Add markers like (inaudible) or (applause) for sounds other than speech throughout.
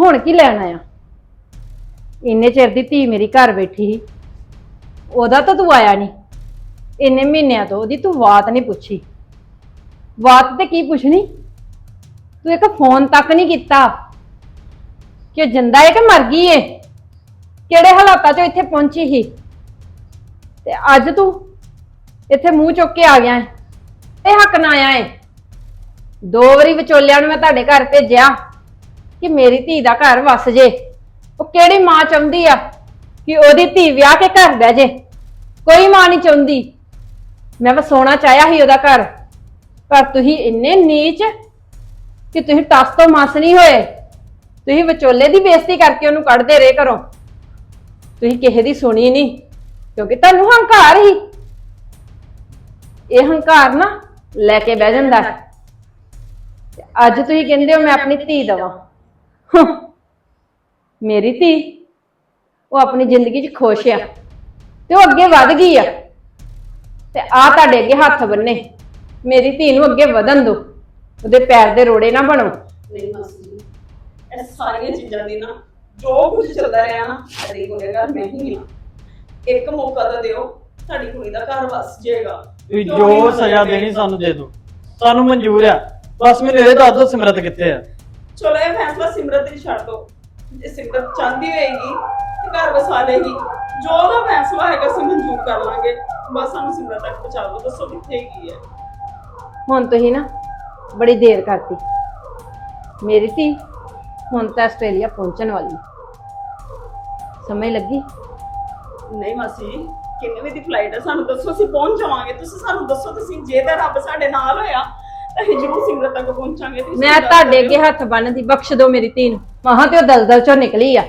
ਹੁਣ ਕੀ ਲੈਣਾ ਆ ਇੰਨੇ ਚਿਰ ਦੀ ਧੀ ਮੇਰੀ ਘਰ ਬੈਠੀ ਸੀ। ਉਹਦਾ ਤਾਂ ਤੂੰ ਆਇਆ ਨਹੀਂ। ਇੰਨੇ ਮਹੀਨਿਆਂ ਤੋਂ ਉਹਦੀ ਤੂੰ ਬਾਤ ਨਹੀਂ ਪੁੱਛੀ। ਬਾਤ ਤੇ ਕੀ ਪੁੱਛਣੀ? ਤੂੰ ਇੱਕ ਫੋਨ ਤੱਕ ਨਹੀਂ ਕੀਤਾ। ਕਿ ਜਿੰਦਾ ਹੈ ਕਿ ਮਰ ਗਈ ਏ? ਕਿਹੜੇ ਹਾਲਾਤਾਂ 'ਚ ਇੱਥੇ ਪਹੁੰਚੀ ਸੀ? ਤੇ ਅੱਜ ਤੂੰ ਇੱਥੇ ਮੂੰਹ ਚੁੱਕ ਕੇ ਆ ਗਿਆ ਏ। ਇਹ ਹੱਕ ਨਾ ਆਇਆ ਏ। ਦੋ ਵਾਰੀ ਵਿਚੋਲਿਆਂ ਨੂੰ ਮੈਂ ਤੁਹਾਡੇ ਘਰ ਭੇਜਿਆ। ਕਿ ਮੇਰੀ ਧੀ ਦਾ ਘਰ ਵਸ ਜੇ। ਉਹ ਕਿਹੜੀ ਮਾਂ ਚਾਹੁੰਦੀ ਆ ਕਿ ਉਹਦੀ ਧੀ ਵਿਆਹ ਕੇ ਘਰ ਬਹਿ ਜੇ? ਕੋਈ ਮਾਂ ਨਹੀਂ ਚਾਹੁੰਦੀ। ਮੈਂ ਵਸਾਉਣਾ ਚਾਹਿਆ ਸੀ ਉਹਦਾ ਘਰ। ਪਰ ਤੁਸੀਂ ਇੰਨੇ ਨੀਚ ਕਿ ਤੁਸੀਂ ਟਸ ਤੋਂ ਮਸ ਨਹੀਂ ਹੋਏ। ਤੁਸੀਂ ਵਿਚੋਲੇ ਦੀ ਬੇਇੱਜ਼ਤੀ ਕਰਕੇ ਉਹਨੂੰ ਕੱਢਦੇ ਰਹੇ ਕਰੋ। ਤੁਸੀਂ ਕਿਸੇ ਦੀ ਸੁਣੀ ਨਹੀਂ, ਕਿਉਂਕਿ ਤੁਹਾਨੂੰ ਹੰਕਾਰ ਹੀ। ਇਹ ਹੰਕਾਰ ਨਾ ਲੈ ਕੇ ਬਹਿ ਜਾਂਦਾ। ਅੱਜ ਤੁਸੀਂ ਕਹਿੰਦੇ ਹੋ ਮੈਂ ਆਪਣੀ ਧੀ ਦਵਾਂ। ਹੰ। ਮੇਰੀ ਧੀ ਉਹ ਆਪਣੀ ਜ਼ਿੰਦਗੀ 'ਚ ਖੁਸ਼ ਆ ਤੇ ਉਹ ਅੱਗੇ ਵਧ ਗਈ ਆ। ਤੇ ਆ ਤੁਹਾਡੇ ਅੱਗੇ ਹੱਥ ਬੰਨੇ। ਮੇਰੀ ਧੀ ਨੂੰ ਅੱਗੇ ਵਧਣ ਦਿਓ। ਉਹਦੇ ਪੈਰ ਦੇ ਰੋੜੇ ਨਾ ਬਣੋ। ਨਹੀਂ ਮਾਸੀ ਜੀ ਇਹ ਸਾਰੀਆਂ ਚੀਜ਼ਾਂ ਦੀ ਨਾ ਜੋ ਕੁਝ ਚੱਲਦਾ ਰਿਹਾ ਨਾ ਅਰੇ ਗੁਨੇਗਾਰ ਮੈਂ ਹੀ ਹਾਂ ਇੱਕ ਮੌਕਾ ਤਾਂ ਦਿਓ ਤੁਹਾਡੀ ਕੁੜੀ ਦਾ ਘਰ ਵਸ ਜਾਏਗਾ। ਵੀ ਕਿਉਂ ਜੋ ਨਹੀਂ ਵਸ ਸਜ਼ਾ? ਦੇਣੀ ਸਾਨੂੰ ਦੇ ਦਿਓ। ਸਾਨੂੰ ਮਨਜ਼ੂਰ ਆ। ਬਸ ਮੈਨੂੰ ਇਹ ਦੱਸ ਦਿਓ ਸਿਮਰਤ ਕਿੱਥੇ ਆ। ਚਲੋ ਇਹ ਫੈਸਲਾ ਸਿਮਰਤ ਦੀ ਛੱਡ ਦਿਓ ਜੇ ਸਿਮਰਤ ਚਾਹੁੰਦੀ ਹੋਏਗੀ ਤੇ ਘਰ ਵਸਾ ਲੇਗੀ ਜੋ ਉਹਦਾ ਫੈਸਲਾ ਹੈਗਾ ਅਸੀਂ ਮਨਜ਼ੂਰ ਕਰ ਲਾਂਗੇ। ਬਸ ਸਾਨੂੰ ਸਿਮਰਤ ਤੱਕ ਪਹੁੰਚਾ ਦਿਓ ਦੱਸੋ ਕਿੱਥੇ ਗਈ ਹੈ। ਹੁਣ ਤੁਸੀਂ ਨਾ ਬੜੀ ਦੇਰ ਕਰਤੀ। ਮੇਰੀ ਧੀ ਹੁਣ ਤਾਂ ਆਸਟ੍ਰੇਲੀਆ ਪਹੁੰਚਣ ਵਾਲੀ ਸਮਝ ਲੱਗੀ? ਨਹੀਂ ਮਾਸੀ ਕਿੰਨੇ ਵਜੇ ਦੀ ਫਲਾਈਟ ਹੈ? ਸਾਨੂੰ ਦੱਸੋ ਅਸੀਂ ਪਹੁੰਚ ਜਾਵਾਂਗੇ। ਤੁਸੀਂ ਸਾਨੂੰ ਦੱਸੋ ਤੁਸੀਂ ਜੇ ਤਾਂ ਰੱਬ ਸਾਡੇ ਨਾਲ ਹੋਇਆ ਅਸੀਂ ਜ਼ਰੂਰ ਸਿਮਰਤ ਤੱਕ ਪਹੁੰਚਾਂਗੇ ਤੁਸੀਂ ਮੈਂ ਤੁਹਾਡੇ ਅੱਗੇ ਹੱਥ ਬੰਨ੍ਹਦੀ ਬਖਸ਼ ਦਿਓ ਮੇਰੀ ਧੀ ਨੂੰ। ਮਹਾਂ ਤੇ ਉਹ ਦਲਦਲ ਚੋਂ ਨਿਕਲੀ ਆ।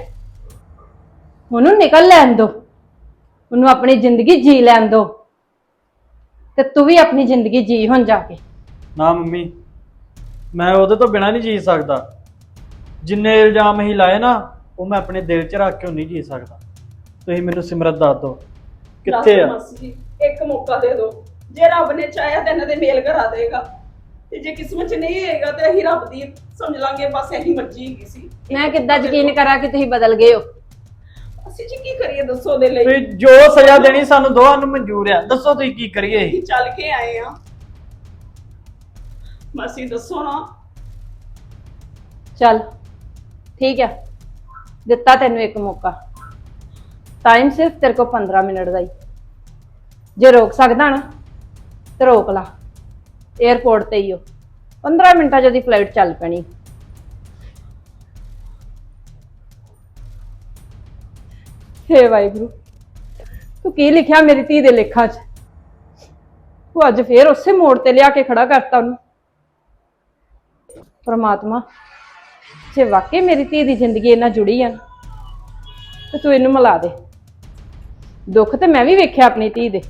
ਉਹਨੂੰ ਨਿਕਲ ਲੈਣ ਦਿਓ ਉਹਨੂੰ ਆਪਣੀ ਜ਼ਿੰਦਗੀ ਜੀ ਲੈਣ ਦਿਓ ਤੇ ਤੂੰ ਵੀ ਆਪਣੀ ਜ਼ਿੰਦਗੀ ਜੀ ਹੁਣ ਜਾ ਕੇ। ਨਾ ਮੰਮੀ ਮੈਂ ਉਹਦੇ ਤੋਂ ਬਿਨਾਂ ਨਹੀਂ ਜੀ ਸਕਦਾ। ਜਿੰਨੇ ਇਲਜ਼ਾਮ ਹੀ ਲਾਏ ਨਾ ਉਹ ਮੈਂ ਆਪਣੇ ਦਿਲ 'ਚ ਰੱਖ ਕੇ ਉਹ ਨਹੀਂ ਜੀ ਸਕਦਾ। ਤੁਸੀਂ ਮੈਨੂੰ ਸਿਮਰਤ ਦੱਸ ਦਿਓ। ਕਿੱਥੇ ਆ? ਮਾਸੀ ਜੀ, ਇੱਕ ਮੌਕਾ ਦੇ ਦਿਓ। ਜੇ ਰੱਬ ਨੇ ਚਾਹਿਆ ਤਾਂ ਇਹਨਾਂ ਦੇ ਮੇਲ ਕਰਾ ਦੇਗਾ ਤੇ ਜੇ ਕਿਸਮਤ 'ਚ ਨਹੀਂ ਹੋਏਗਾ ਤੇ ਅਸੀਂ ਰੱਬ ਦੀ ਸਮਝ ਲਾਂਗੇ ਬਸ ਇਹੀ ਮਰਜ਼ੀ ਹੈਗੀ ਸੀ। ਮੈਂ ਕਿੱਦਾਂ ਯਕੀਨ ਕਰਾਂ ਕਿ ਤੁਸੀਂ ਬਦਲ ਗਏ ਹੋ? ਅਸੀਂ ਜੀ ਕੀ ਕਰੀਏ ਦੱਸੋ ਦੇ ਲਈ? ਤੁਸੀਂ ਜੋ ਸਜ਼ਾ ਦੇਣੀ ਸਾਨੂੰ ਦੋਹਾਂ ਨੂੰ ਮਨਜ਼ੂਰ ਆ। ਦੱਸੋ ਤੁਸੀਂ ਕੀ ਕਰੀਏ? ਅਸੀਂ ਚੱਲ ਕੇ ਆਏ ਆ ਮਾਸੀ ਦੱਸੋ ਨਾ। ਚੱਲ ਠੀਕ ਹੈ ਦਿੱਤਾ ਤੈਨੂੰ ਇੱਕ ਮੌਕਾ। ਟਾਈਮ ਸਿਰਫ ਤੇਰੇ ਕੋਲ 15 ਮਿੰਟ ਦਾ ਹੀ। ਜੇ ਰੋਕ ਸਕਦਾ ਨਾ ਤੇ ਰੋਕ ਲਾ। 에어ਪੋਰਟ ਤੇ ਹੀ ਹੋ 15 ਮਿੰਟਾਂ 'ਚ ਉਹਦੀ ਫਲਾਈਟ ਚੱਲ ਪੈਣੀ। ਹੇ ਵਾਹਿਗੁਰੂ ਤੂੰ ਕੀ ਲਿਖਿਆ ਮੇਰੀ ਧੀ ਦੇ ਲੇਖਾਂ 'ਚ? ਤੂੰ ਅੱਜ ਫੇਰ ਉਸੇ ਮੋੜ ਤੇ ਲਿਆ ਕੇ ਖੜਾ ਕਰਤਾ ਉਹਨੂੰ। ਪਰਮਾਤਮਾ ਜੇ ਵਾਕਈ ਮੇਰੀ ਧੀ ਦੀ ਜ਼ਿੰਦਗੀ ਇਹਨਾਂ ਜੁੜੀ ਆ ਨਾ, ਤੇ ਤੂੰ ਇਹਨੂੰ ਮਿਲਾ ਦੇ। ਦੁੱਖ ਤੇ ਮੈਂ ਵੀ ਵੇਖਿਆ ਆਪਣੀ ਧੀ ਦੇ।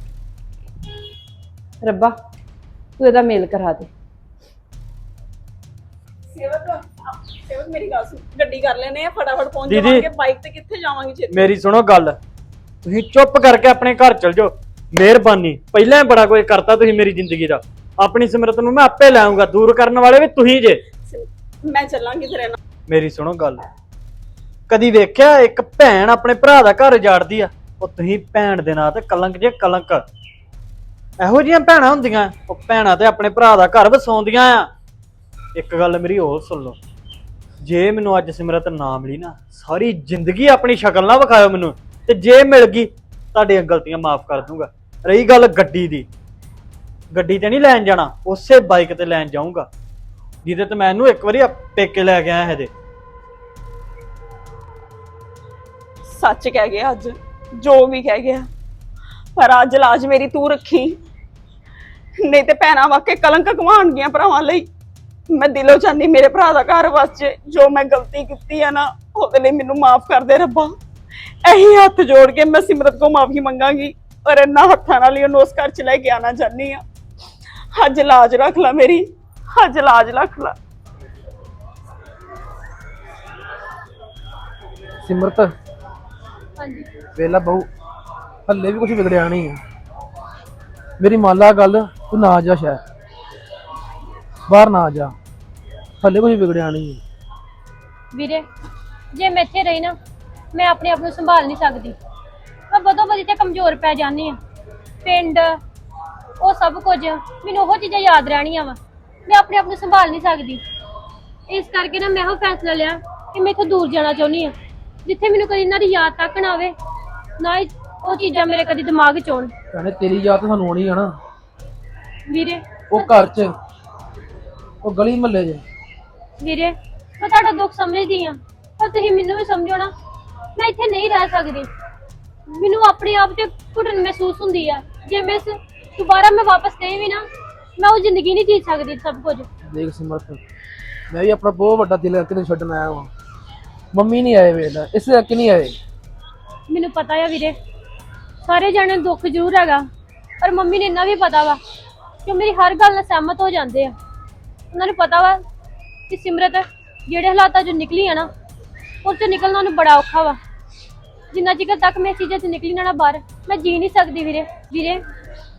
ਰੱਬਾ ਤੂੰ ਇਹਦਾ ਮੇਲ ਕਰਾ ਦੇ। ਸੇਵਕ ਸੇਵਕ ਮੇਰੀ ਗੱਲ ਸੁਣ ਗੱਡੀ ਕਰ ਲੈਨੇ ਆ ਫਟਾਫਟ ਪਹੁੰਚ ਦੀਦੀ। ਜਾਵਾਂਗੇ ਬਾਈਕ ਤੇ ਕਿੱਥੇ ਜਾਵਾਂਗੇ ਛੇਤੀ? ਮੇਰੀ ਸੁਣੋ ਗੱਲ। ਤੁਸੀਂ ਚੁੱਪ ਕਰਕੇ ਆਪਣੇ ਘਰ ਚਲ ਜਾਓ। ਮਿਹਰਬਾਨੀ। ਪਹਿਲਾਂ ਹੀ ਬੜਾ ਕੁਝ ਕਰਤਾ ਤੁਸੀਂ ਮੇਰੀ ਜ਼ਿੰਦਗੀ ਦਾ। ਆਪਣੀ ਸਿਮਰਤ ਨੂੰ ਮੈਂ ਆਪੇ ਲੈ ਆਉਂਗਾ ਦੂਰ ਕਰਨ ਵਾਲੇ ਵੀ ਤੁਸੀਂ ਜੇ। ਮੈਂ ਚੱਲਾਂਗੀ ਤੇਰੇ ਨਾਲ। ਮੇਰੀ ਸੁਣੋ ਗੱਲ। ਕਦੀ ਵੇਖਿਆ ਇੱਕ ਭੈਣ ਆਪਣੇ ਭਰਾ ਦਾ ਘਰ ਉਜਾੜਦੀ ਆ? ਉਹ ਤੁਸੀਂ ਭੈਣ ਦੇ ਨਾਂ ਤੇ ਕਲੰਕ ਜੇ ਕਲੰਕ। ਇਹੋ ਜਿਹੀਆਂ ਭੈਣਾਂ ਹੁੰਦੀਆਂ, ਉਹ ਭੈਣਾਂ ਤੇ ਆਪਣੇ ਭਰਾ ਦਾ ਘਰ ਵਸਾਉਂਦੀਆਂ ਆ। ਇੱਕ ਗੱਲ ਮੇਰੀ ਹੋਰ ਸੁਣ ਲਓ। ਜੇ ਮੈਨੂੰ ਅੱਜ ਸਿਮਰਤ ਨਾ ਮਿਲੀ ਨਾ ਸਾਰੀ ਜ਼ਿੰਦਗੀ ਆਪਣੀ ਸ਼ਕਲ ਨਾ ਵਿਖਾਇਓ ਮੈਨੂੰ, ਤੇ ਜੇ ਮਿਲ ਗਈ, ਤੁਹਾਡੀਆਂ ਗਲਤੀਆਂ ਮਾਫ ਕਰ ਦੂੰਗਾ ਰਹੀ ਗੱਲ ਗੱਡੀ ਦੀ। ਗੱਡੀ ਤੇ ਨਹੀਂ ਲੈਣ ਜਾਣਾ, ਉਸੇ ਬਾਈਕ ਤੇ ਲੈਣ ਜਾਊਂਗਾ। ਜਿਹਦੇ ਤੇ ਮੈਂ ਇਹਨੂੰ ਇੱਕ ਵਾਰੀ ਪੇਕੇ ਲੈ ਕੇ ਆਇਆ ਇਹਦੇ ਸੱਚ ਕਹਿ ਗਿਆ ਅੱਜ, ਜੋ ਵੀ ਕਹਿ ਗਿਆ। ਪਰ ਅੱਜ ਲਾਜ ਮੇਰੀ ਤੂੰ ਰੱਖੀ। ਨਹੀਂ ਤੇ ਭੈਣਾਂ ਵਾਕੇ ਕਲੰਕ ਕਮਾਉਣਗੀਆਂ ਭਰਾਵਾਂ ਲਈ। ਮੈਂ ਦਿਲੋਂ ਚਾਹੁੰਦੀ ਮੇਰੇ ਭਰਾ ਦਾ ਘਰ ਵਸ ਜੇ ਜੋ ਮੈਂ ਗਲਤੀ ਕੀਤੀ ਆ ਨਾ ਉਹਦੇ ਲਈ ਮੈਨੂੰ ਮਾਫ ਕਰ ਦੇ ਰੱਬਾ। ਇਹੀ ਹੱਥ ਜੋੜ ਕੇ ਮੈਂ ਸਿਮਰਤ ਕੋ ਮਾਫੀ ਮੰਗਾਂਗੀ ਔਰ ਇਹਨਾਂ ਹੱਥਾਂ ਨਾਲ ਹੀ ਉਹਨੂੰ ਉਸ ਘਰ ਚ ਲੈ ਕੇ ਆਣਾ ਚਾਹਨੀ ਆ। ਅੱਜ ਲਾਜ ਰੱਖ ਲੈ ਮੇਰੀ ਅੱਜ ਲਾਜ ਰੱਖ ਲੈ। ਸਿਮਰਤ। ਹਾਂਜੀ। ਵੇਲਾ ਬਹੁ ਹੱਲੇ ਵੀ ਕੁਝ ਵਿਗੜਿਆ ਨਹੀਂ। ਹੈ ਮੇਰੀ ਮੰਨ ਲਾ ਗੱਲ, ਤੂੰ ਨਾ ਜਾ ਸ਼ਾਇਦ ਬਾਹਰ ਨਾ ਜਾ। ਹੱਲੇ ਕੁਝ ਵਿਗੜਿਆ ਨਹੀਂ। ਵੀਰੇ, ਜੇ ਮੈਂ ਇੱਥੇ ਰਹੀ ਨਾ, ਮੈਂ ਆਪਣੇ ਆਪ ਨੂੰ ਸੰਭਾਲ ਨਹੀਂ ਸਕਦੀ। ਮੈਂ ਬਦੋ ਬਦੀ ਤੇ ਕਮਜ਼ੋਰ ਪੈ ਜਾਂਦੀ ਆ ਪਿੰਡ, ਉਹ ਸਭ ਕੁਝ ਮੈਨੂੰ ਉਹ ਚੀਜ਼ਾਂ ਯਾਦ ਰਹਿਣੀਆਂ ਵਾ। ਮੈਂ ਆਪਣੇ ਆਪ ਨੂੰ ਸੰਭਾਲ ਨਹੀਂ ਸਕਦੀ। ਇਸ ਕਰਕੇ ਨਾ ਮੈਂ ਉਹ ਫੈਸਲਾ ਲਿਆ ਕਿ ਮੈਂ ਇੱਥੋਂ ਦੂਰ ਜਾਣਾ ਚਾਹੁੰਦੀ ਆ ਜਿੱਥੇ ਮੈਨੂੰ ਕਦੀ ਇਹਨਾਂ ਦੀ ਯਾਦ ਤੱਕ ਨਾ ਆਵੇ, ਨਾ ਹੀ ਉਹ ਚੀਜ਼ਾਂ ਮੇਰੇ ਕਦੀ ਦਿਮਾਗ 'ਚ ਆਉਣ। ਭੈਣੇ ਤੇਰੀ ਯਾਦ ਤਾਂ ਸਾਨੂੰ ਆਉਣੀ ਆ ਨਾ। ਵੀਰੇ ਉਹ ਘਰ 'ਚ ਉਹ ਗਲੀ ਮਹੱਲੇ 'ਚ। ਵੀਰੇ ਮੈਂ ਤੁਹਾਡਾ ਦੁੱਖ ਸਮਝਦੀ ਆ ਪਰ ਤੁਸੀਂ ਮੈਨੂੰ ਵੀ ਸਮਝੋ ਨਾ ਮੈਂ ਇੱਥੇ ਨਹੀਂ ਰਹਿ ਸਕਦੀ। ਮੈਨੂੰ ਆਪਣੇ ਆਪ ਤੇ ਘੁਟਨ ਮਹਿਸੂਸ ਹੁੰਦੀ ਆ। ਜੇ ਮੈਂ ਇਸ- ਦੁਬਾਰਾ ਮੈਂ ਵਾਪਸ ਗਈ ਵੀ ਨਾ ਮੈਂ ਉਹ ਜ਼ਿੰਦਗੀ ਨਹੀਂ ਜੀ ਸਕਦੀ ਸਭ ਕੁਝ। ਦੇਖ ਸਿਮਰਤ ਮੈਂ ਵੀ ਆਪਣਾ ਬਹੁਤ ਵੱਡਾ ਦਿਲ ਕਰਕੇ ਤੈਨੂੰ ਛੱਡਣ ਆਇਆ ਵਾਂ। ਮੰਮੀ ਨਹੀਂ ਆਏ ਵੇਲਾ ਇਸੇ ਕਰਕੇ ਨਹੀਂ ਆਏ। ਮੈਨੂੰ ਪਤਾ ਆ ਵੀਰੇ ਸਾਰੇ ਜਾਣੇ ਨੂੰ ਦੁੱਖ ਜ਼ਰੂਰ ਹੈਗਾ ਪਰ ਮੰਮੀ ਨੇ ਇੰਨਾ ਵੀ ਪਤਾ ਵਾ ਕਿ ਉਹ ਮੇਰੀ ਹਰ ਗੱਲ ਨਾਲ ਸਹਿਮਤ ਹੋ ਜਾਂਦੇ ਆ। ਉਹਨਾਂ ਨੂੰ ਪਤਾ ਵਾ ਕਿ ਸਿਮਰਤ ਜਿਹੜੇ ਹਾਲਾਤਾਂ ਚੋਂ ਨਿਕਲੀ ਆ ਨਾ ਉਹ ਚੋਂ ਨਿਕਲਣਾ ਉਹਨੂੰ ਬੜਾ ਔਖਾ ਵਾ। ਜਿੰਨਾ ਚਿਰ ਤੱਕ ਮੈਂ ਇਸ ਚੀਜ਼ਾਂ ਤੋਂ ਨਿਕਲੀ ਨਾ ਨਾ ਬਾਹਰ ਮੈਂ ਜੀ ਨਹੀਂ ਸਕਦੀ ਵੀਰੇ ਵੀਰੇ।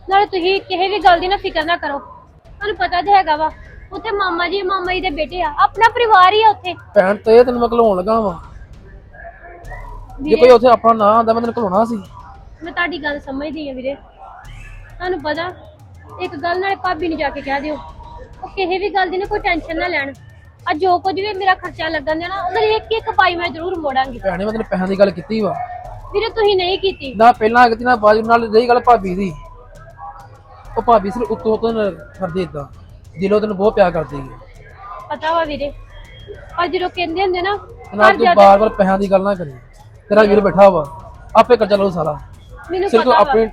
ਨਾਲੇ ਤੁਸੀਂ ਕਿਸੇ ਵੀ ਗੱਲ ਦੀ ਨਾ ਫਿਕਰ ਨਾ ਕਰੋ। ਤੁਹਾਨੂੰ ਪਤਾ ਤੇ ਹੈਗਾ ਵਾ ਉੱਥੇ ਮਾਮਾ ਜੀ ਮਾਮਾ ਜੀ ਦੇ ਬੇਟੇ ਆ ਆਪਣਾ ਪਰਿਵਾਰ ਹੀ ਆ ਉੱਥੇ। ਭੈਣ ਤੇ ਤੈਨੂੰ ਮੈਂ ਘਲਾਉਣ ਲੱਗਾ ਵਾਂ। ਜੇ ਵੀਰੇ ਕੋਈ ਉੱਥੇ ਆਪਣਾ ਨਾਂ ਆਂਦਾ ਮੈਂ ਤੈਨੂੰ ਘਲਾਉਣਾ ਸੀ। ਮੈਂ ਤੁਹਾਡੀ ਗੱਲ ਸਮਝਦੀ ਆ ਵੀਰੇ। ਤੁਹਾਨੂੰ ਪਤਾ ਇੱਕ ਗੱਲ ਨਾਲੇ ਭਾਬੀ ਨੂੰ ਜਾ ਕੇ ਕਹਿ ਦਿਓ। ਉਹ ਕਿਸੇ ਵੀ ਗੱਲ ਦੀ ਨਾ ਕੋਈ ਟੈਨਸ਼ਨ ਨਾ ਲੈਣ। ਆ ਜੋ ਕੁਝ ਵੀ ਮੇਰਾ ਖਰਚਾ ਲੱਗਣ ਦੇਣਾ ਉਹਨਾਂ ਦੀ ਇੱਕ ਇੱਕ ਪਾਈ ਮੈਂ ਜ਼ਰੂਰ ਮੋੜਾਂਗੀ। ਭੈਣੇ ਮੈਂ ਤੈਨੂੰ ਪੈਸਿਆਂ ਦੀ ਗੱਲ ਕੀਤੀ ਵਾ। ਵੀਰੇ ਤੁਸੀਂ ਨਹੀਂ ਕੀਤੀ। ਨਾ ਪਹਿਲਾਂ ਕੀਤੀ ਨਾ ਬਾਜੂ ਨਾਲ ਰਹੀ ਗੱਲ ਭਾਬੀ ਦੀ। ਉਹ ਭਾਬੀ ਸਿਰ ਉੱਤੋਂ ਉੱਤੋਂ ਕਰਦੀ ਇਦਾਂ ਦਿਲੋਂ ਤੈਨੂੰ ਬਹੁਤ ਪਿਆਰ ਕਰਦੀ ਹੈ ਪਤਾ ਵਾ ਵੀਰੇ ਪਰ ਜਦੋਂ ਕਹਿੰਦੇ ਹੁੰਦੇ ਨਾ ਘਰ ਤੂੰ ਜਾ ਬਾਰ-ਬਾਰ ਪੈਸਿਆਂ ਦੀ ਗੱਲ ਨਾ ਕਰੀ। ਤੇਰਾ ਵੀਰ ਬੈਠਾ ਵਾ। ਆਪੇ ਕਰ ਲਓ ਸਾਰਾ। ਮੈਨੂੰ ਸਿਰਫ ਪਤਾ ਵਾ। ਆਪਣੀ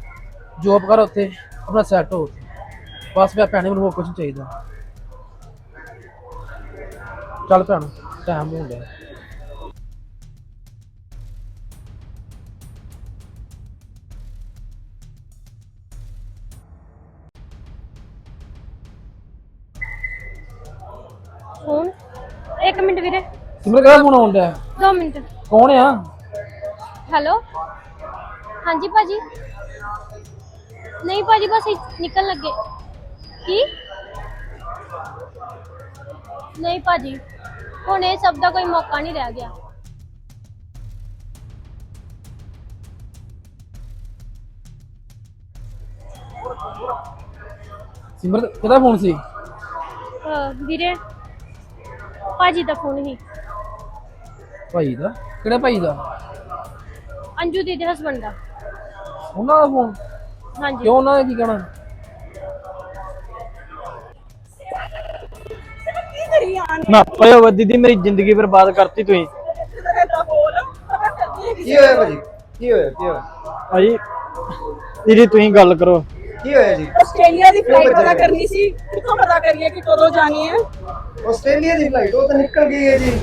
ਜੋਬ ਕਰ ਉੱਥੇ ਆਪਣਾ ਸੈੱਟ ਹੋ ਉੱਥੇ। ਬਸ ਮੈਂ ਭੈਣੇ ਮੈਨੂੰ ਹੋਰ ਕੁਝ ਨਹੀਂ ਚਾਹੀਦਾ। ਚੱਲ ਭੈਣ ਟਾਈਮ ਹੋ ਗਿਆ ਫੋਨ ਇੱਕ ਮਿੰਟ ਵੀਰੇ। ਸਿਮਰ ਕਿਹੜਾ ਫੋਨ ਆਉਣ ਡਿਆ? ਦੋ ਮਿੰਟ। ਕੌਣ ਆ? ਹੈਲੋ ਹਾਂਜੀ ਭਾਜੀ। ਨਹੀਂ ਭਾਜੀ ਬਸ ਨਿਕਲ ਲੱਗੇ। ਕੀ? ਨਹੀਂ ਭਾਜੀ ਹੁਣ ਇਹ ਸਭ ਦਾ ਕੋਈ ਮੌਕਾ ਨਹੀਂ ਰਹਿ ਗਿਆ। ਸਿਮਰ ਕਿਹਦਾ ਫੋਨ ਸੀ? ਅਹ ਵੀਰੇ ਭਾਜੀ ਦਾ ਫੋਨ ਹੀ ਭਾਈ ਦਾ? ਕਿਹੜੇ ਭਾਈ ਦਾ? ਅੰਜੂ ਦੀ ਦੇ ਹਸਬੰਡ ਦਾ। ਉਹਨਾਂ ਦਾ ਫੋਨ ਹਾਂਜੀ। ਕਿਉਂ ਉਹਨਾਂ ਨੇ ਕੀ ਕਹਿਣਾ? ਨਾ ਪਇਓ ਵਾ ਦੀਦੀ ਮੇਰੀ ਜ਼ਿੰਦਗੀ ਬਰਬਾਦ ਕਰਤੀ ਤੁਸੀਂ। ਕੀ ਹੋਇਆ ਭਾਜੀ? ਕੀ ਹੋਇਆ? ਕੀ ਹੋਇਆ? ਭਾਜੀ ਦੀਦੀ ਤੁਸੀਂ ਗੱਲ ਕਰੋ। ਕੀ ਹੋਇਆ ਜੀ? ਆਸਟ੍ਰੇਲੀਆ ਦੀ ਫਲਾਈਟ ਪਤਾ ਕਰਨੀ ਸੀ? ਕਿੱਥੋਂ ਪਤਾ ਕਰੀਏ ਕਿ ਕਦੋਂ ਜਾਣੀ ਹੈ? ਆਸਟ੍ਰੇਲੀਆ ਦੀ ਫਲਾਈਟ ਉਹ ਤਾਂ ਨਿਕਲ ਗਈ ਹੈ ਜੀ।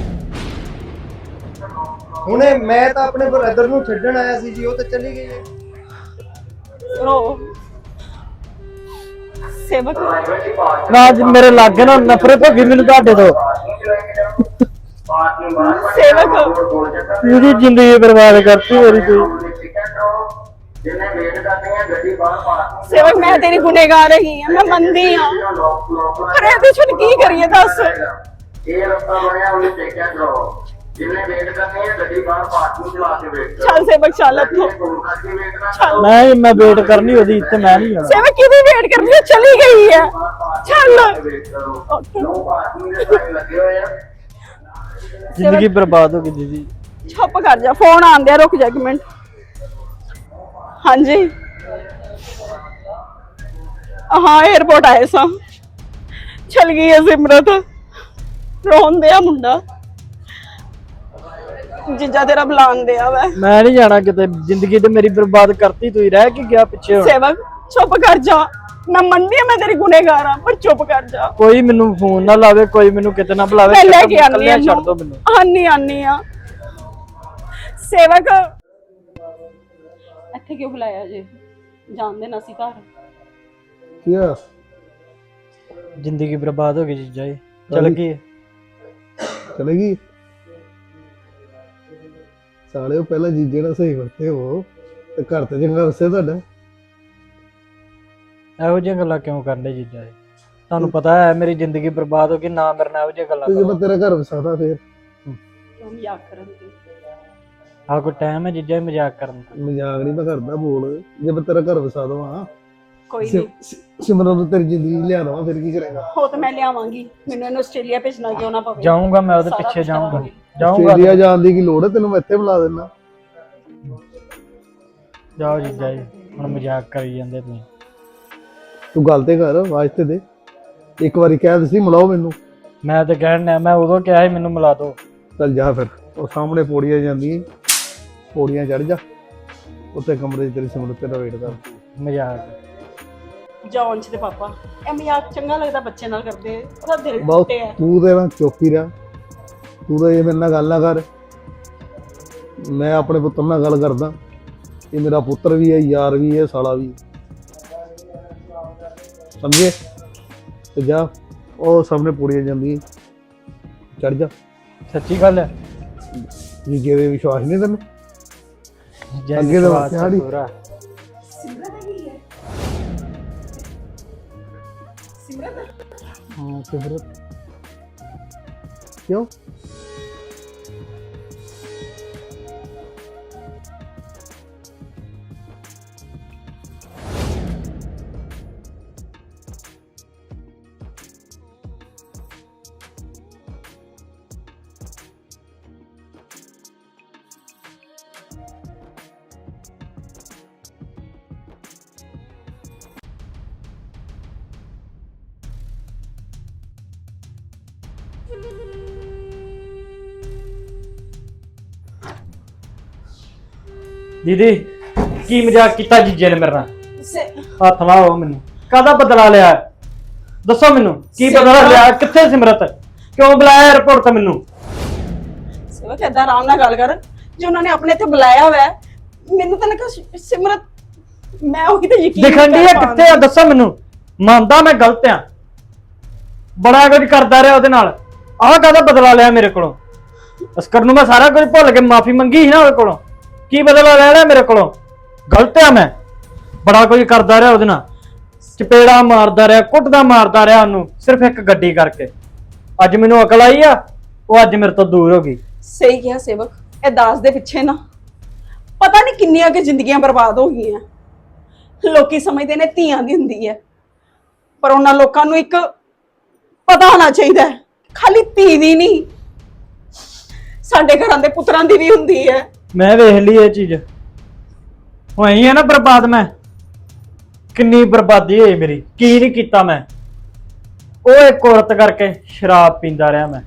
ਹੁਣੇ ਮੈਂ ਤਾਂ ਆਪਣੇ ਬ੍ਰਦਰ ਨੂੰ ਛੱਡਣ ਆਇਆ ਸੀ ਜੀ ਉਹ ਤਾਂ ਚਲੀ ਗਈ ਹੈ। ਰੋ ਸੇਵਕ। ਨਾ ਅੱਜ ਮੇਰੇ ਲਾਗੇ ਨਾ ਨਫ਼ਰਤ ਹੋ ਗਈ ਮੈਨੂੰ ਤੁਹਾਡੇ ਤੋਂ। ਸੇਵਕ। ਮੇਰੀ ਜ਼ਿੰਦਗੀ ਬਰਬਾਦ ਕਰਤੀ ਮੇਰੀ ਤੁਸੀਂ ਸੇਵਕ ਮੈਂ ਤੇਰੀ ਗੁਨੇਗਾਰ ਹੈਗੀ ਆ ਮੈਂ ਮੰਨਦੀ ਆ ਪਰ ਇਹਦੇ ਹੁਣ ਕੀ ਕਰੀਏ ਦੱਸ। ਇਹ ਰਸਤਾ ਬਣਿਆ ਉਹਨੇ ਚੈੱਕਿਆ ਕਰੋ। ਜਿੰਨੇ ਵੇਟ ਕਰਨੀ ਹੈ ਗੱਡੀ ਬਾਹਰ ਪਾਰਕਿੰਗ ਚ ਲਾ ਕੇ ਵੇਟ ਕਰੋ। ਚੱਲ ਸੇਵਕ ਚੱਲ ਮੈਂ ਮੈਂ ਵੇਟ ਕਰਨੀ ਉਹਦੀ ਇੱਥੇ ਮੈਂ ਨਹੀਂ ਜਾਣਾ। ਸੇਵਕ ਕਿਹਦੀ ਵੇਟ ਕਰਨੀ ਹੈ ਚਲੀ ਗਈ ਹੈ ਚੱਲ। ਨੋ ਪਾਰਕਿੰਗ ਦੇ ਸਾਈਨ ਲੱਗੇ ਹੋਏ ਆ। ਜ਼ਿੰਦਗੀ ਬਰਬਾਦ ਹੋ ਗਈ ਦੀਦੀ ਚੁੱਪ ਕਰ ਜਾ ਫੋਨ ਆਂਦਿਆ ਰੁਕ ਜਾ ਇੱਕ ਮਿੰਟ। ਹਾਂਜੀ। ਹਾਂ 에어ਪੋਰਟ ਆਏ ਸਾਂ। ਚਲ ਗਈ ਹੈ ਸਿਮਰਤ ਰੋਂਦੇ ਆ ਮੁੰਡਾ। ਜਿੱਜਾ ਤੇਰਾ ਬੁਲਾਉਂਦੇ ਆ ਵੈ। ਮੈਂ ਨਹੀਂ ਜਾਣਾ ਕਿਤੇ ਜ਼ਿੰਦਗੀ ਤੇ ਮੇਰੀ ਬਰਬਾਦ ਕਰਤੀ ਤੁਸੀਂ ਰਹਿ ਕੇ ਗਿਆ ਪਿੱਛੇ ਹੁਣ? ਸੇਵਕ ਚੁੱਪ ਕਰ ਜਾ। ਮੈਂ ਮੰਨਦੀ ਆ ਮੈਂ ਤੇਰੀ ਗੁਨੇਗਾਰ ਆ ਪਰ ਚੁੱਪ ਕਰ ਜਾ। ਕੋਈ ਮੈਨੂੰ ਫੋਨ ਨਾ ਲਾਵੇ ਕੋਈ ਮੈਨੂੰ ਕਿਤੇ ਨਾ ਬੁਲਾਵੇ ਮੈਂ ਲੈ ਕੇ ਆਨੀ ਆ ਛੱਡ ਦੋ ਮੈਨੂੰ। ਆਨੀ ਆਨੀ ਆ ਸੇਵਕ। ਇੱਥੇ ਕਿਉਂ ਬੁਲਾਇਆ ਜੇ? ਜਾਣਦੇ ਨਾ ਸੀ ਘਰ। ਕੀ ਹੋਇਆ? ਜ਼ਿੰਦਗੀ ਬਰਬਾਦ ਹੋ ਗਈ ਜੀ। ਚਲ ਗਈ। ਚਲੇ ਗਈ? ਸਾਲਿਓ ਪਹਿਲਾਂ ਜੀਜੇ ਨਾਲ ਸਹੀ ਵਰਤੇ ਹੋ। ਤੇ ਘਰ ਤੇ ਚੰਗਾ ਵਸੇ ਤੁਹਾਡਾ? ਇਹੋ ਜਿਹੀਆਂ ਗੱਲਾਂ ਕਿਉਂ ਕਰਦੇ ਜੀਜਾ ਜੀ? ਤੁਹਾਨੂੰ ਪਤਾ ਹੈ ਮੇਰੀ ਜ਼ਿੰਦਗੀ ਬਰਬਾਦ ਹੋ ਗਈ ਨਾ ਮੇਰੇ ਨਾਲ ਇਹੋ ਜਿਹੀਆਂ ਗੱਲਾਂ ਤੇ ਕਰੋ। ਜਦੋਂ ਤੇਰਾ ਘਰ ਵਸਾਦਾ ਫੇਰ। ਕਿਉਂ ਮਜ਼ਾਕ ਕਰਨ ਦੀ? ਆ ਕੋਈ ਟਾਈਮ ਹੈ ਜੀਜਾ ਜੀ ਮਜ਼ਾਕ ਕਰਨ ਦਾ? ਮਜ਼ਾਕ ਨਹੀਂ ਮੈਂ ਕਰਦਾ ਬੋਲ। ਜੇ ਮੈਂ ਤੇਰਾ ਘਰ ਵਸਾ ਦਵਾਂ ਕੋਈ ਨਹੀਂ। ਸਿਮਰਨ ਨੂੰ ਤੇਰੀ ਜ਼ਿੰਦਗੀ ਲਿਆ ਦਵਾਂ ਫਿਰ ਕੀ ਕਰੇਗਾ? ਹੋ ਤਾਂ ਮੈਂ ਲਿਆਵਾਂਗੀ। ਮੈਨੂੰ ਇਹਨੂੰ ਆਸਟ੍ਰੇਲੀਆ ਭੇਜਣਾ ਕਿਉਂ ਨਾ ਪਵੇ। ਜਾਊਂਗਾ ਮੈਂ ਉਹਦੇ ਸਾਰਾ ਪਿੱਛੇ ਕੁਛ ਜਾਊਂਗਾ। ਕਰਾਂਗੀ। ਜਾਊਂਗਾ ਆਸਟ੍ਰੇਲੀਆ ਜਾਣ ਦੀ ਕੀ ਲੋੜ ਹੈ? ਤੈਨੂੰ ਮੈਂ ਇੱਥੇ ਬੁਲਾ ਦੇਣਾ ਜਾਓ ਜੀ ਹੁਣ ਮਜ਼ਾਕ ਕਰੀ ਜਾਂਦੇ ਤੁਸੀਂ। ਤੂੰ ਗੱਲ ਤੇ ਕਰ ਆਵਾਜ਼ ਤੇ ਦੇ। ਇੱਕ ਵਾਰੀ ਕਹਿ ਦਿੱਤੀ ਮਿਲਾਓ ਮੈਨੂੰ। ਮੈਂ ਤੇ ਕਹਿਣ ਡਿਆ ਮੈਂ ਉਦੋਂ ਕਿਹਾ ਸੀ ਮੈਨੂੰ ਮਿਲਾ ਦਿਓ। ਚੱਲ ਜਾ ਫਿਰ। ਉਹ ਸਾਹਮਣੇ ਪੌੜੀਆਂ ਜਾਂਦੀਆਂ ਪੌੜੀਆਂ ਚੜ ਜਾ। ਉੱਤੇ ਕਮਰੇ 'ਚ ਤੇਰੀ ਸਿਮਰਤ ਤੇਰਾ ਵੇਟ ਕਰ। ਮਜ਼ਾਕ। ਜਾਓ ਅੰਸ਼ ਦੇ ਪਾਪਾ। ਇਹ ਮਜ਼ਾਕ ਚੰਗਾ ਲੱਗਦਾ ਬੱਚੇ ਨਾਲ ਕਰਦੇ। ਉਹਦਾ ਦਿਲ ਬਹੁਤ ਟੁੱਟਿਆ। ਤੂੰ ਤੇ ਚੁੱਪ ਹੀ ਰਹਿ। ਤੂੰ ਤਾਂ ਇਹ ਮੇਰੇ ਨਾਲ ਗੱਲ ਨਾ ਕਰ। ਮੈਂ ਆਪਣੇ ਪੁੱਤਰ ਨਾਲ ਗੱਲ ਕਰਦਾ। ਇਹ ਮੇਰਾ ਪੁੱਤਰ ਵੀ ਹੈ ਯਾਰ ਵੀ ਹੈ ਸਾਲਾ ਵੀ ਹੈ। ਸਮਝੇ? ਤੇ ਜਾ ਉਹ ਸਾਹਮਣੇ ਪੌੜੀਆਂ ਜਾਂਦੀਆਂ ਚੜ ਜਾ। ਸੱਚੀ ਗੱਲ ਹੈ। ਜੀ ਜਿਹਦੇ ਵਿਸ਼ਵਾਸ ਨਹੀਂ ਤੈਨੂੰ। ਅੱਗੇ ਤਾਂ ਵਿਸ਼ਵਾਸ ਨੀ। ਪੂਰਾ। ਹਾਂ ਸਿਮਰਤ ਦੀਦੀ ਕੀ ਮਜ਼ਾਕ ਕੀਤਾ ਜੀਜੇ ਨੇ ਮੇਰੇ ਨਾਲ? ਹੱਥ ਲਾਓ ਮੈਨੂੰ। ਕਾਹਦਾ ਬਦਲਾ ਲਿਆ? ਹੈ? ਦੱਸੋ ਮੈਨੂੰ ਕੀ ਬਦਲਾ ਸਿਮਰਤ। ਲਿਆ? ਕਿੱਥੇ ਸਿਮਰਤ? ਕਿਉਂ ਬੁਲਾਇਆ 에어ਪੋਰਟ ਤੇ ਮੈਨੂੰ? ਸੇਵਕ ਏਦਾਂ ਆਰਾਮ ਨਾਲ ਗੱਲ ਕਰ। ਜੇ ਉਹਨਾਂ ਨੇ ਆਪਣੇ ਇੱਥੇ ਬੁਲਾਇਆ ਹੋਇਆ ਹੈ, ਮੈਨੂੰ ਤਾਂ ਲੱਗਾ ਸਿ- ਸਿਮਰਤ ਮੈਂ ਉਹੀ ਤਾਂ ਯਕੀਨ ਦਿਖਣ ਦੀ ਕਰ ਕਿੱਥੇ ਆ? ਦੱਸੋ ਮੈਨੂੰ। ਮੰਨਦਾ ਮੈਂ ਗਲਤ ਆ। ਬੜਾ ਕੁਝ ਕਰਦਾ ਰਿਹਾ ਉਹਦੇ ਨਾਲ। ਆਹ ਕਾਹਦਾ ਬਦਲਾ ਲਿਆ ਮੇਰੇ ਕੋਲੋਂ? ਅਸਕਰ ਨੂੰ ਮੈਂ ਸਾਰਾ ਕੁਝ ਭੁੱਲ ਕੇ ਮਾਫੀ ਮੰਗੀ ਸੀ ਨਾ ਉਹਦੇ ਕੋਲੋਂ। ਕੀ ਬਦਲਾ ਲੈ ਲਿਆ ਮੇਰੇ ਕੋਲੋਂ? ਗਲਤ ਆ ਮੈਂ। ਬੜਾ ਕੁਝ ਕਰਦਾ ਰਿਹਾ ਉਹਦੇ ਨਾਲ। ਚਪੇੜਾ ਮਾਰਦਾ ਰਿਹਾ ਕੁੱਟਦਾ ਮਾਰਦਾ ਰਿਹਾ ਉਹਨੂੰ ਸਿਰਫ ਇੱਕ ਗੱਡੀ ਕਰਕੇ। ਅੱਜ ਮੈਨੂੰ ਅਕਲ ਆਈ ਆ ਉਹ ਅੱਜ ਮੇਰੇ ਤੋਂ ਦੂਰ ਹੋ ਗਈ। ਸਹੀ ਕਿਹਾ ਸੇਵਕ ਇਹ ਦਾਸ ਦੇ ਪਿੱਛੇ ਨਾ। ਪਤਾ ਨਹੀਂ ਕਿੰਨੀਆਂ ਕਿ ਜ਼ਿੰਦਗੀਆਂ ਬਰਬਾਦ ਹੋ ਗਈਆਂ। ਲੋਕੀ ਸਮਝਦੇ ਨੇ ਧੀਆਂ ਦੀ ਹੁੰਦੀ ਹੈ। ਪਰ ਉਹਨਾਂ ਲੋਕਾਂ ਨੂੰ ਇੱਕ ਪਤਾ ਹੋਣਾ ਚਾਹੀਦਾ ਹੈ, ਖਾਲੀ ਧੀ ਦੀ ਨਹੀਂ। ਸਾਡੇ ਘਰਾਂ ਦੇ ਪੁੱਤਰਾਂ ਦੀ ਵੀ ਹੁੰਦੀ ਹੈ। ਮੈਂ ਵੇਖ ਲਈ ਇਹ ਚੀਜ਼। ਹੋਈ ਹੈ ਨਾ ਬਰਬਾਦ ਮੈਂ। ਕਿੰਨੀ ਬਰਬਾਦੀ ਹੋਈ ਮੇਰੀ। ਕੀ ਨਹੀਂ ਕੀਤਾ ਮੈਂ। ਉਹ ਇੱਕ ਔਰਤ ਕਰਕੇ ਸ਼ਰਾਬ ਪੀਂਦਾ ਰਿਹਾ ਮੈਂ।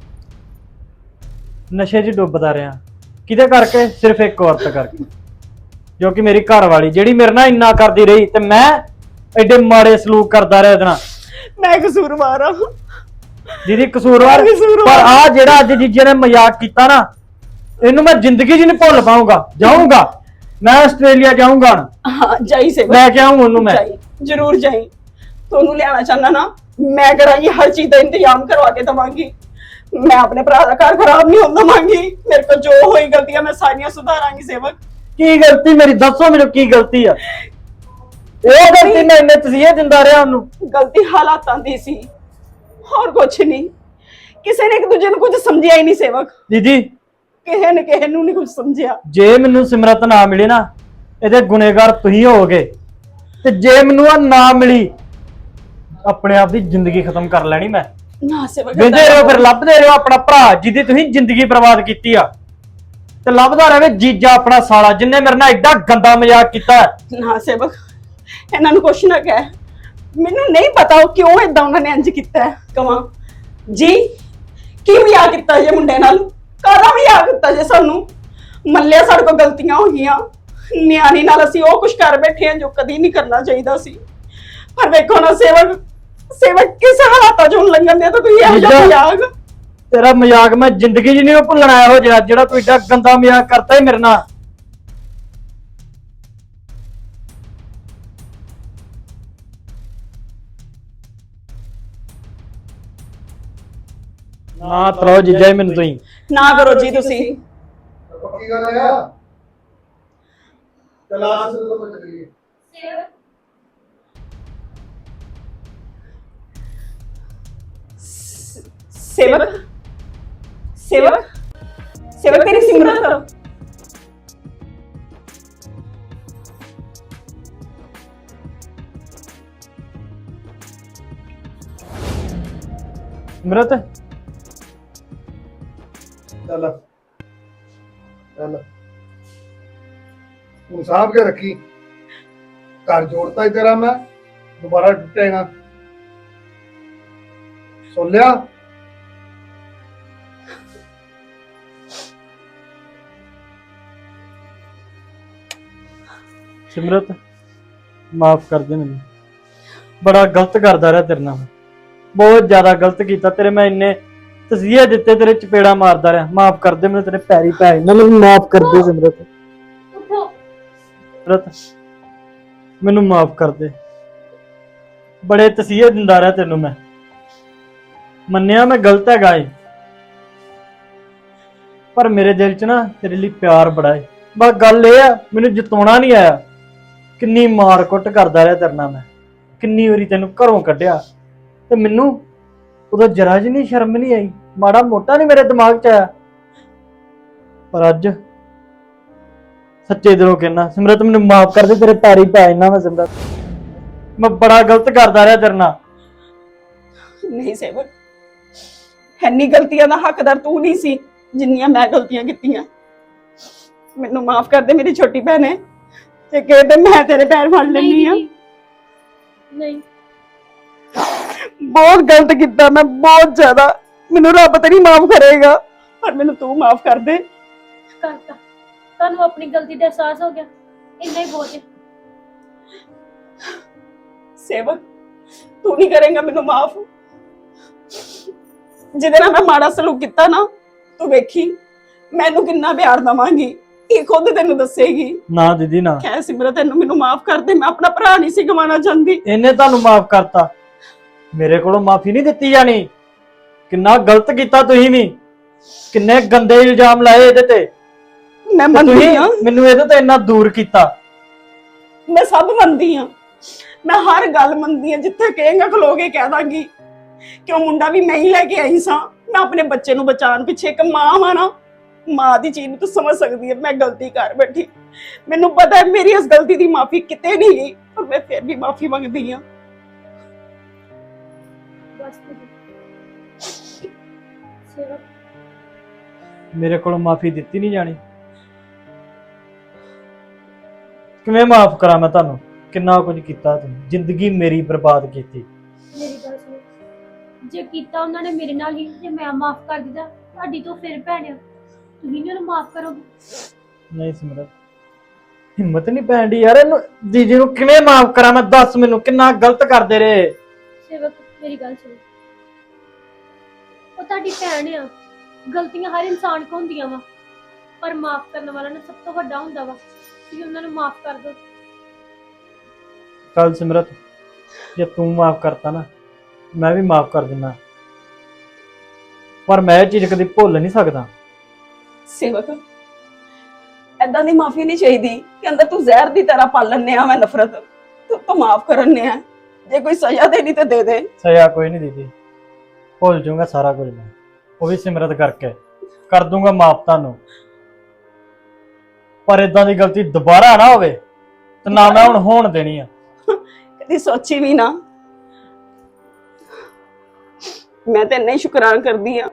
ਨਸ਼ੇ 'ਚ ਡੁੱਬਦਾ ਰਿਹਾ। ਕਿਹਦੇ ਕਰਕੇ? ਸਿਰਫ ਇੱਕ ਔਰਤ ਕਰਕੇ। ਜੋ ਕਿ ਮੇਰੀ ਘਰ ਵਾਲੀ ਜਿਹੜੀ ਮੇਰੇ ਨਾਲ ਇੰਨਾ ਕਰਦੀ ਰਹੀ ਤੇ ਮੈਂ ਐਡੇ ਮਾੜੇ ਸਲੂਕ ਕਰਦਾ ਰਿਹਾ ਉਹਦੇ ਨਾਲ। ਮੈਂ ਕਸੂਰਵਾਰ ਹਾਂ। ਦੀਦੀ ਕਸੂਰਵਾਰ। ਕਸੂਰਵਾਰ। ਪਰ ਆ ਜਿਹੜਾ ਅੱਜ ਜੀਜੇ ਨੇ ਮਜ਼ਾਕ ਕੀਤਾ ਨਾ ਇਹਨੂੰ ਮੈਂ ਜ਼ਿੰਦਗੀ 'ਚ ਨਹੀਂ ਭੁੱਲ ਪਾਉਂਗਾ ਜਾਊਂਗਾ। ਮੈਂ ਆਸਟ੍ਰੇਲੀਆ ਜਾਊਂਗਾ ਹਾਂ ਜਾਈ ਸੇਵਕ। ਲੈ ਕੇ ਉਹਨੂੰ ਮੈਂ। ਜਾਈ। ਜ਼ਰੂਰ ਜਾਈ। ਤੁਹਾਨੂੰ ਲਿਆਣਾ ਚਾਹੁੰਦਾ ਨਾ ਮੈਂ ਕਰਾਂਗੀ ਹਰ ਚੀਜ਼ ਦਾ ਇੰਤਜ਼ਾਮ ਕਰਵਾ ਕੇ ਦਵਾਂਗੀ। ਮੈਂ ਆਪਣੇ ਭਰਾ ਦਾ ਘਰ ਖਰਾਬ ਨਹੀਂ ਹੋਣ ਦਵਾਂਗੀ। ਮੇਰੇ ਕੋਲ ਜੋ ਹੋਈ ਗਲਤੀਆਂ ਮੈਂ ਸਾਰੀਆਂ ਸੁਧਾਰਾਂਗੀ ਸੇਵਕ। ਕੀ ਗਲਤੀ ਮੇਰੀ? ਦੱਸੋ ਮੈਨੂੰ ਕੀ ਗਲਤੀ ਆ। ਉਹ ਗਲਤੀ ਮੈਂ ਇੰਨੇ ਤਸੀਹੇ ਦਿੰਦਾ ਰਿਹਾ ਉਹਨੂੰ। ਗਲਤੀ ਹਾਲਾਤਾਂ ਦੀ ਸੀ। ਹੋਰ ਕੁਝ ਨਹੀਂ। ਕਿਸੇ ਨੇ ਇੱਕ ਦੂਜੇ ਨੂੰ ਕੁਝ ਸਮਝਿਆ ਹੀ ਨਹੀਂ ਸੇਵਕ। ਦੀਦੀ ਕਿਸੇ ਨੇ ਕਿਸੇ ਨੂੰ ਨਹੀਂ ਕੁਝ ਸਮਝਿਆ। ਜੇ ਮੈਨੂੰ ਸਿਮਰਤ ਨਾ ਮਿਲੇ ਨਾ ਇਹਦੇ ਗੁਨੇਗਾਰ ਤੁਸੀਂ ਹੋਵੋਗੇ। ਤੇ ਜੇ ਮੈਨੂੰ ਆ ਨਾ ਮਿਲੀ ਆਪਣੇ ਆਪ ਦੀ ਜ਼ਿੰਦਗੀ ਖਤਮ ਕਰ ਲੈਣੀ ਮੈਂ। ਨਾ ਸੇਵਕ ਵੇਂਦੇ ਰਹੋ ਫਿਰ ਲੱਭਦੇ ਰਹੋ ਆਪਣਾ ਭਰਾ ਜਿਹਦੀ ਤੁਸੀਂ ਜ਼ਿੰਦਗੀ ਬਰਬਾਦ ਕੀਤੀ ਆ। ਤੇ ਲੱਭਦਾ ਰਹੇ ਜੀਜਾ ਆਪਣਾ ਸਾਲਾ ਜਿੰਨੇ ਮੇਰੇ ਨਾਲ ਐਡਾ ਗੰਦਾ ਮਜ਼ਾਕ ਕੀਤਾ ਹੈ। ਨਾ ਸੇਵਕ ਇਹਨਾਂ ਨੂੰ ਕੁਛ ਨਾ ਕਹਿ। ਮੈਨੂੰ ਨਹੀਂ ਪਤਾ ਉਹ ਕਿਉਂ ਇਦਾਂ ਉਹਨਾਂ ਨੇ ਇੰਜ ਕੀਤਾ ਹੈ। ਕਵਾਂ ਜੀ ਕੀ ਵਿਆਹ ਕੀਤਾ ਜੇ ਮੁੰਡੇ ਨਾਲ? ਕਾਹਦਾ ਵਿਆਹ ਕੀਤਾ ਜੇ ਸਾਨੂੰ? ਮੱਲਿਆ ਸਾਡੇ ਕੋਲ ਗਲਤੀਆਂ ਹੋ ਗਈਆਂ। ਨਿਆਣੀ ਨਾਲ ਅਸੀਂ ਉਹ ਕੁਝ ਕਰ ਬੈਠੇ ਹਾਂ ਜੋ ਕਦੀ ਨਹੀਂ ਕਰਨਾ ਚਾਹੀਦਾ ਸੀ। ਪਰ ਵੇਖੋ ਨਾ ਸੇਵਕ ਸੇਵਕ ਕਿਸ ਹਾਲਾਤਾਂ ਚੋਂ ਲੰਘਣ ਦੇ ਤਾਂ ਕੋਈ ਇਹੋ ਜਿਹਾ। ਮਜ਼ਾਕ? ਤੇਰਾ ਮਜ਼ਾਕ ਮੈਂ ਜ਼ਿੰਦਗੀ 'ਚ ਨਹੀਂ ਉਹ ਭੁੱਲਣਾ ਇਹੋ ਜਿਹੜਾ ਜਿਹੜਾ ਤੂੰ ਐਡਾ ਗੰਦਾ ਮਜ਼ਾਕ ਕਰਤਾ ਹੀ ਮੇਰੇ ਨਾਲ। ਨਾ ਤਰੋ ਜੀਜਾ ਮੈਨੂੰ ਤੁਸੀਂ। ਨਾ ਕਰੋ ਜੀ ਤੁਸੀਂ। ਪੱਕੀ ਗੱਲ ਆ ਕਲਾਸ ਤੋਂ ਬਚ ਗਈ? ਸੇਵਕ। ਸੇਵਕ। ਸੇਵਕ ਤੇਰੀ ਸਿਮਰਤ ਸਿਮਰਤ ਚੱਲ। ਚੱਲ। ਤੂੰ ਸਾਹਬ ਕੇ ਰੱਖੀ। ਘਰ ਜੋੜਤਾ ਹੀ ਤੇਰਾ ਮੈਂ। ਦੁਬਾਰਾ ਟੁੱਟੇਗਾ। ਸੁਣ ਲਿਆ? ਸਿਮਰਤ, ਮਾਫ ਕਰ ਦੇ ਮੈਨੂੰ। ਬੜਾ ਗਲਤ ਕਰਦਾ ਰਿਹਾ ਤੇਰੇ ਨਾਲ। ਮੈਂ। ਬਹੁਤ ਜ਼ਿਆਦਾ ਗਲਤ ਕੀਤਾ ਤੇਰੇ ਮੈਂ ਇੰਨੇ ਤਸੀਹੇ ਦਿੱਤੇ ਤੇਰੇ ਚਪੇੜਾ ਮਾਰਦਾ ਰਿਹਾ। ਮਾਫ ਕਰ ਦੇ ਮੈਨੂੰ ਤੇਰੇ ਪੈਰੀ ਪੈ ਮੈਨੂੰ ਮਾਫ ਕਰ ਦੇ ਸਿਮਰਤ। ਉੱਠੋ। ਸਿਮਰਤ ਮੈਨੂੰ ਮਾਫ ਕਰ ਦੇ। ਬੜੇ ਤਸੀਹੇ ਦਿੰਦਾ ਰਿਹਾ ਤੈਨੂੰ ਮੈਂ। ਮੰਨਿਆ ਮੈਂ ਗਲਤ ਹੈਗਾ ਏ। ਪਰ ਮੇਰੇ ਦਿਲ 'ਚ ਨਾ ਤੇਰੇ ਲਈ ਪਿਆਰ ਬੜਾ ਏ। ਬਸ ਗੱਲ ਇਹ ਆ ਮੈਨੂੰ ਜਿਤਾਉਣਾ ਨਹੀਂ ਆਇਆ। ਕਿੰਨੀ ਮਾਰ ਕੁੱਟ ਕਰਦਾ ਰਿਹਾ ਤੇਰੇ ਨਾਲ ਮੈਂ। ਕਿੰਨੀ ਵਾਰੀ ਤੈਨੂੰ ਘਰੋਂ ਕੱਢਿਆ। ਤੇ ਮੈਨੂੰ ਉਦੋਂ ਜਰਾ ਨਹੀਂ ਸ਼ਰਮ ਨਹੀਂ ਆਈ? ਮਾੜਾ ਮੋਟਾ ਨਹੀਂ ਮੇਰੇ ਦਿਮਾਗ 'ਚ ਆਇਆ? ਪਰ ਅੱਜ ਸੱਚੇ ਦਿਲੋਂ ਕਹਿਣਾ ਸਿਮਰਤ ਮੈਨੂੰ ਮਾਫ ਕਰ ਦੇ ਤੇਰੇ ਪੈਰੀ ਪੈ ਜਾਣਾ ਮੈਂ ਸਿਮਰਤ। ਮੈਂ ਬੜਾ ਗਲਤ ਕਰਦਾ ਰਿਹਾ ਤੇਰੇ ਨਾਲ। ਨਹੀਂ ਸੇਵਕ ਇੰਨੀ ਗਲਤੀਆਂ ਦਾ ਹੱਕਦਾਰ ਤੂੰ ਨਹੀਂ ਸੀ ਜਿੰਨੀਆਂ ਮੈਂ ਗਲਤੀਆਂ ਕੀਤੀਆਂ। ਮੈਨੂੰ ਮਾਫ ਕਰ ਦੇ ਮੇਰੀ ਛੋਟੀ ਭੈਣ ਹੈ ਤੇ ਕਹਿੰਦੇ ਮੈਂ ਤੇਰੇ ਪੈਰ ਫੜ ਲੈਣੀ ਆ ਨਹੀਂ। ਬਹੁਤ ਗਲਤ ਕੀਤਾ ਮੈਂ ਬਹੁਤ ਜ਼ਿਆਦਾ ਮੈਨੂੰ ਰੱਬ ਤੇ ਨਹੀਂ ਮਾਫ ਕਰੇਗਾ। ਪਰ ਮੈਨੂੰ ਤੂੰ ਮਾਫ ਕਰ ਦੇ। ਕਰਤਾ। ਤੁਹਾਨੂੰ ਆਪਣੀ ਗਲਤੀ ਦਾ ਅਹਿਸਾਸ ਹੋ ਗਿਆ। ਇੰਨਾ ਹੀ ਬਹੁਤ ਹੈ ਸੇਵਕ ਤੂੰ ਨਹੀਂ ਕਰੇਗਾ ਮੈਨੂੰ ਮਾਫ। ਜਿਹਦੇ ਨਾਲ ਮੈਂ ਮਾੜਾ ਸਲੂਕ ਕੀਤਾ ਨਾ ਤੂੰ ਵੇਖੀ ਮੈਨੂੰ ਕਿੰਨਾ ਪਿਆਰ ਦਵਾਂਗੀ। ਇਹ ਖੁਦ ਤੈਨੂੰ ਦੱਸੇਗੀ। ਨਾ ਦੀਦੀ ਨਾ। ਕਹਿ ਸਿਮਰਤ ਤੈਨੂੰ ਮੈਨੂੰ ਮਾਫ ਕਰ ਦੇ। ਮੈਂ ਆਪਣਾ ਭਰਾ ਨਹੀਂ ਸੀ ਗਵਾਉਣਾ ਚਾਹੁੰਦੀ। ਇਹਨੇ ਤੁਹਾਨੂੰ ਮਾਫ ਕਰਤਾ। ਮੇਰੇ ਕੋਲੋਂ ਮਾਫੀ ਨਹੀਂ ਦਿੱਤੀ ਜਾਣੀ। ਕਿੰਨਾ ਗਲਤ ਕੀਤਾ ਤੁਸੀਂ ਵੀ। ਕਿੰਨੇ ਗੰਦੇ ਇਲਜ਼ਾਮ ਲਾਏ ਇਹਦੇ ਤੇ। ਮੈਂ ਮੰਨਦੀ ਤੁਸੀਂ ਹਾਂ। ਮੈਨੂੰ ਇਹਦੇ ਤੋਂ ਇੰਨਾ ਦੂਰ ਕੀਤਾ। ਮੈਂ ਸਭ ਮੰਨਦੀ ਹਾਂ। ਮੈਂ ਹਰ ਗੱਲ ਮੰਨਦੀ ਹਾਂ ਜਿੱਥੇ ਕਹੇਗਾ ਖਲੋ ਕੇ ਕਹਿ ਦਾਂਗੀ। ਕਿ ਉਹ ਮੁੰਡਾ ਵੀ ਮੈਂ ਹੀ ਲੈ ਕੇ ਆਈ ਸਾਂ। ਮੈਂ ਆਪਣੇ ਬੱਚੇ ਨੂੰ ਬਚਾਉਣ ਪਿੱਛੇ ਇੱਕ ਮਾਂ ਵਾਂ ਨਾ। ਮਾਂ ਦੀ ਚੀਜ਼ ਨੂੰ ਤੂੰ ਸਮਝ ਸਕਦੀ ਹੈ ਮੈਂ ਗਲਤੀ ਕਰ ਬੈਠੀ। ਮੈਨੂੰ ਪਤਾ ਹੈ ਮੇਰੀ ਇਸ ਗਲਤੀ ਦੀ ਮਾਫੀ ਕਿਤੇ ਨਹੀਂ ਗਈ ਪਰ ਮੈਂ ਫਿਰ ਵੀ ਮਾਫੀ ਮੰਗਦੀ ਹਾਂ। ਮੇਰੇ ਕੋਲੋਂ ਮਾਫੀ ਦਿੱਤੀ ਨਹੀਂ ਜਾਣੀ। ਕਿਵੇਂ ਮਾਫ ਕਰਾਂ ਮੈਂ ਤੁਹਾਨੂੰ? ਕਿੰਨਾ ਕੁਝ ਕੀਤਾ ਤੁਸੀਂ? ਜ਼ਿੰਦਗੀ ਮੇਰੀ ਬਰਬਾਦ ਕੀਤੀ। ਮੇਰੀ ਗੱਲ ਸੁਣੋ। ਜੇ ਕੀਤਾ ਉਹਨਾਂ ਨੇ ਮੇਰੇ ਨਾਲ ਹੀ ਜੇ ਮੈਂ ਮਾਫ ਕਰ ਦਿੱਤਾ ਤੁਹਾਡੀ ਤੋਂ ਫਿਰ ਭੈਣ ਆ। ਤੁਸੀਂ ਨੀ ਉਹਨੂੰ ਮਾਫ ਕਰੋਗੇ। ਨਹੀਂ ਸਿਮਰਤ ਹਿੰਮਤ ਨਹੀਂ ਪੈਂਦੀ ਯਾਰ ਇਹਨੂੰ। ਜੀਜੀ ਨੂੰ ਕਿਵੇਂ ਮਾਫ ਕਰਾਂ ਮੈਂ? ਦੱਸ ਮੈਨੂੰ ਕਿੰਨਾ ਗਲਤ ਕਰਦੇ ਰਹੇ। ਸੇਵਕ ਮੇਰੀ ਗੱਲ ਸੁਣੋ। ਉਹ ਤੁਹਾਡੀ ਭੈਣ ਆ। ਗਲਤੀਆਂ ਹਰ ਇਨਸਾਨ ਕੋ ਹੁੰਦੀਆਂ ਵਾ। ਪਰ ਮਾਫ ਕਰਨ ਵਾਲਾ ਨਾ ਸਭ ਤੋਂ ਵੱਡਾ ਹੁੰਦਾ ਵਾ। ਤੁਸੀਂ ਉਹਨਾਂ ਨੂੰ ਮਾਫ ਕਰ ਦਿਓ। ਚੱਲ ਸਿਮਰਤ ਜੇ ਤੂੰ ਮਾਫ ਕਰਤਾ ਨਾ ਮੈਂ ਵੀ ਮਾਫ ਕਰ ਦਿੰਦਾ। ਪਰ ਮੈਂ ਇਹ ਚੀਜ਼ ਕਦੀ ਭੁੱਲ ਨਹੀਂ ਸਕਦਾ। ਸੇਵਕ ਐਦਾਂ ਦੀ ਮਾਫੀ ਨਹੀਂ ਚਾਹੀਦੀ ਕਿ ਅੰਦਰ ਤੂੰ ਜ਼ਹਿਰ ਦੀ ਤਰ੍ਹਾਂ ਪਾਲਣ ਆ ਮੈਂ ਨਫ਼ਰਤ। ਤੂੰ ਤਾਂ ਮਾਫ ਕਰਨ ਆ ਜੇ ਕੋਈ ਸਜ਼ਾ ਦੇਣੀ ਤੇ ਦੇ ਦੇ। ਸਜ਼ਾ ਕੋਈ ਨਹੀਂ ਦੀਦੀ। ਭੁੱਲ ਜਾਊਂਗਾ ਸਾਰਾ ਕੁਝ ਮੈਂ। ਉਹ ਵੀ ਸਿਮਰਤ ਕਰਕੇ। ਕਰ ਦੂੰਗਾ ਮਾਫ ਤੁਹਾਨੂੰ। ਪਰ ਇਦਾਂ ਦੀ ਗਲਤੀ ਦੁਬਾਰਾ ਨਾ ਹੋਵੇ ਤੇ ਨਾ ਮੈਂ ਹੁਣ ਹੋਣ ਦੇਣੀ ਆ। ਕਦੀ ਸੋਚੀ ਵੀ ਨਾ। ਮੈਂ ਤੇ ਇੰਨਾ ਹੀ ਸ਼ੁਕਰਾਨ ਕਰਦੀ ਆ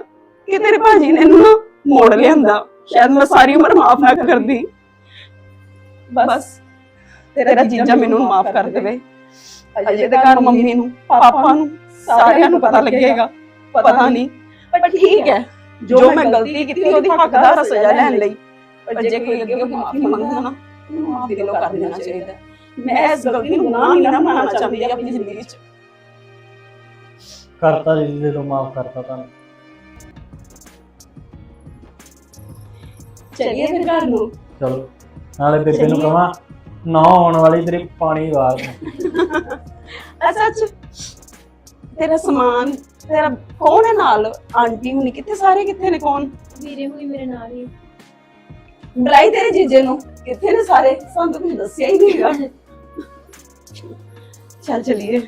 ਕਿ ਤੇਰੇ ਭਾਜੀ ਨੇ ਇਹਨੂੰ ਨਾ ਮੋੜ ਲਿਆਂਦਾ। ਸ਼ਾਇਦ ਮੈਂ ਸਾਰੀ ਉਮਰ ਮਾਫ ਨਾ ਕਰਦੀ। ਬਸ। ਤੇਰਾ ਜੀਜਾ ਮੈਨੂੰ ਮਾਫ ਕਰ ਦੇਵੇ। ਅਜੇ ਦੇ ਘਰ ਮੰਮੀ ਨੂੰ ਪਾਪਾ ਨੂੰ ਸਾਰਿਆਂ ਨੂੰ ਪਤਾ ਲੱਗੇਗਾ। ਪਤਾ ਨਹੀਂ। ਪਰ ਠੀਕ ਹੈ। ਜੋ ਮੈਂ ਗਲਤੀ ਕੀਤੀ ਉਹਦੀ ਹੱਕਦਾਰ ਸਜ਼ਾ ਲੈਣ ਲਈ। ਪਰ ਜੇ ਕੋਈ ਅੱਗੇ ਮਾਫੀ ਮੰਗਦਾ ਨਾ ਮਾਫ ਦਿਲੋਂ ਕਰ ਦੇਣਾ ਚਾਹੀਦਾ। ਮੈਂ ਇਸ ਗਲਤੀ ਨੂੰ ਗੁਨਾਹ ਨਹੀਂ ਨਾ ਮੰਨਣਾ ਚਾਹੁੰਦੀ ਆਪਣੀ ਜ਼ਿੰਦਗੀ 'ਚ ਕਰਤਾ ਜੀ ਦਿਲੋਂ ਮਾਫ ਕਰਤਾ ਤੁਹਾਨੂੰ। ਚਲਿਏ ਫਿਰ ਘਰ ਨੂੰ। ਚਲੋ ਨਾਲੇ ਬੇਬੇ ਨੂੰ ਕਹਾਂ ਨਾ ਆਉਣ ਵਾਲੀ ਤੇਰੀ ਪਾਣੀ ਵਾਰ ਅੱਛਾ ਅੱਛਾ ਤੇਰਾ ਸਮਾਨ ਤੇਰਾ ਕੌਣ ਹੈ ਨਾਲ? ਆਂਟੀ ਹੁਣੀ ਕਿੱਥੇ ਸਾਰੇ ਕਿੱਥੇ ਨੇ ਕੌਣ? ਵੀਰੇ ਹੋਈ ਮੇਰੇ ਨਾਲ ਹੀ ਬੁਲਾਈ ਤੇਰੇ ਜੀਜੇ ਨੂੰ? ਕਿੱਥੇ ਨੇ ਸਾਰੇ? ਸਾਨੂੰ ਤਾਂ ਕੁਝ ਦੱਸਿਆ ਹੀ ਨਹੀਂਗਾ (laughs) ਚੱਲ ਚਲੀਏ।